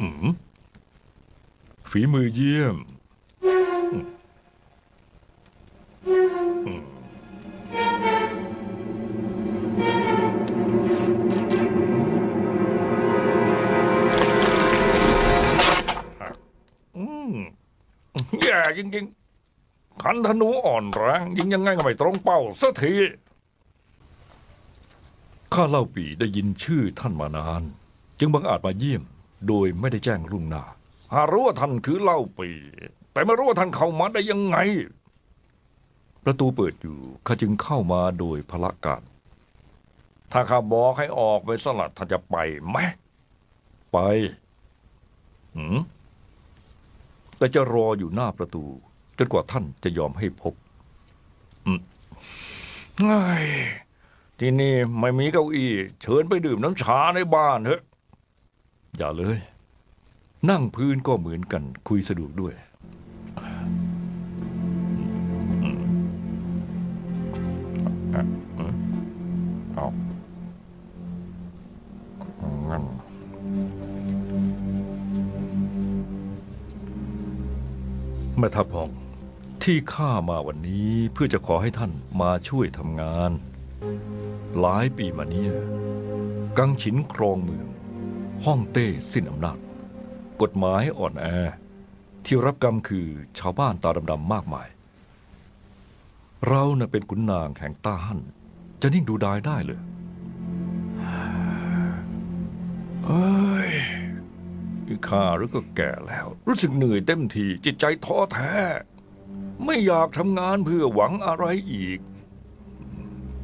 อืมฝีมือเยี่ยมอืมอืมอืมแย่จริงๆขันธนูอ่อนแรงยิงยังไงก็ไม่ตรงเป้าสักที ข้าเล่าปีได้ยินชื่อท่านมานาน จึงบังอาจมาเยี่ยม โดยไม่ได้แจ้งล่วงหน้าหารู้ว่าท่านคือเล่าปี แต่ไม่รู้ว่าท่านเข้ามาได้ยังไง ประตูเปิดอยู่ข้าจึงเข้ามาโดยพละการ ถ้าข้าบอกให้ออกไปสลัดท่านจะไปไหม ไปหืมแต่จะรออยู่หน้าประตู จนกว่าท่านจะยอมให้พบอืมเฮ้ที่นี่ไม่มีเก้าอี้ เชิญไปดื่มน้ำชาในบ้านเถอะ อย่าเลย นั่งพื้นก็เหมือนกันคุยสะดวกด้วย เอางั้นแม่ทัพพอง ที่ข้ามาวันนี้เพื่อจะขอให้ท่านมาช่วยทำงาน หลายปีมาเนี้ยกังฉินครองเมือง ห้องเต้สิ้นอำนาจ กฎหมายอ่อนแอ ที่รับกรรมคือชาวบ้านตาดำๆมากมาย เราน่ะเป็นขุนนางแห่งต้าฮั่นจะนิ่งดูดายได้เลยเอ้ยข้าหรือก็แก่แล้ว รู้สึกเหนื่อยเต็มทีจิตใจท้อแท้ ไม่อยากทำงานเพื่อหวังอะไรอีก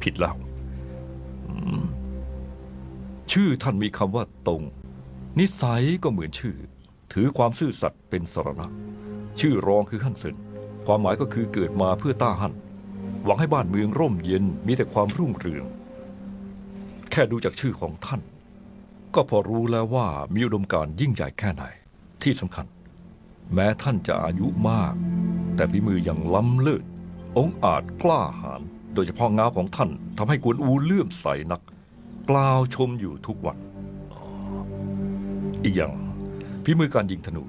ผิดแล้วอืมชื่อท่านมีคำว่าตรง นิสัยก็เหมือนชื่อ ถือความซื่อสัตย์เป็นสรณะ ชื่อรองคือฮั่นเซินความหมายก็คือเกิดมาเพื่อต้าฮั่นหวังให้บ้านเมืองร่มเย็นมีแต่ความรุ่งเรือง แค่ดูจากชื่อของท่าน ก็พอรู้แล้วว่ามีอุดมการณ์ยิ่งใหญ่แค่ไหน ที่สำคัญ แม้ท่านจะอายุมาก แต่ฝีมือยังล้ำเลิศองอาจกล้าหาญโดยเฉพาะงาของท่านทำให้กวนอูเลื่อมใสนัก กล่าวชมอยู่ทุกวัน อีกอย่างฝีมือการยิงธนู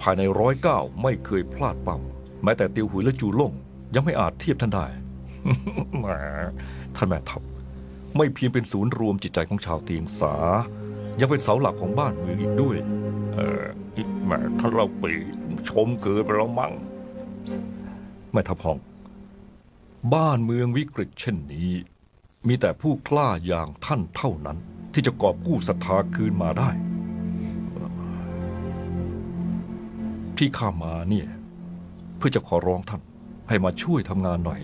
ภายในร้อยเก้าไม่เคยพลาดเป้าแม้แต่ตียวหุยและจูล่ง ยังไม่อาจเทียบท่านได้ แหมท่านแม่ทัพไม่เพียงเป็นศูนย์รวมจิตใจของชาวเตียงสา ยังเป็นเสาหลักของบ้านเมืองอีกด้วย เออแหมท่านเราปีชมเกินไปแล้วมั้งแม่ทัพพองบ้านเมืองวิกฤตเช่นนี้ มีแต่ผู้กล้าอย่างท่านเท่านั้น ที่จะกอบกู้ศรัทธาคืนมาได้ ที่ข้ามาเนี่ย เพื่อจะขอร้องท่านให้มาช่วยทำงานหน่อย